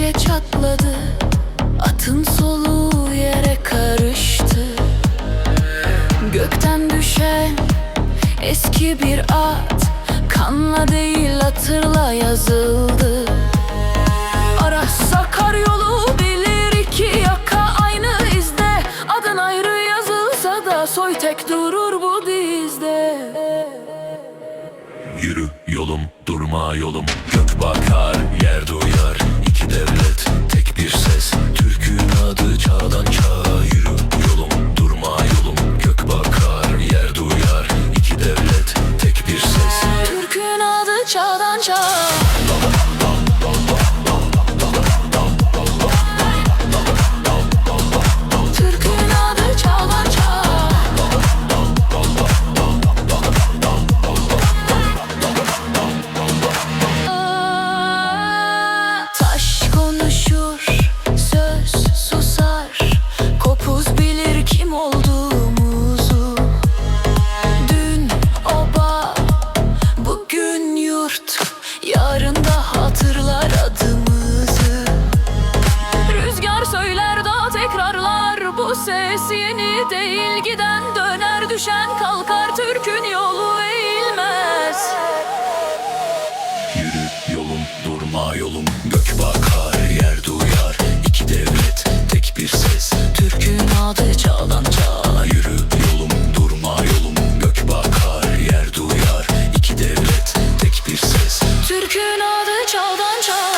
gece çatladı. Atın soluğu yere karıştı. Gökten düşen eski bir at Kanla değil hatırla yazıldı. Aras Sakar yolu bilir iki yaka aynı izde. Adın ayrı yazılsa da soy tek durur bu dizde. Yürü yolum durma yolum. Gök bakar yer duyar oh. Hatırlar adımızı. Rüzgar söyler da tekrarlar. Bu ses yeni değil Giden döner. Düşen kalkar Türk'ün yolu eğilmez. Yürü yolum durma yolum Gök bakar 就断这。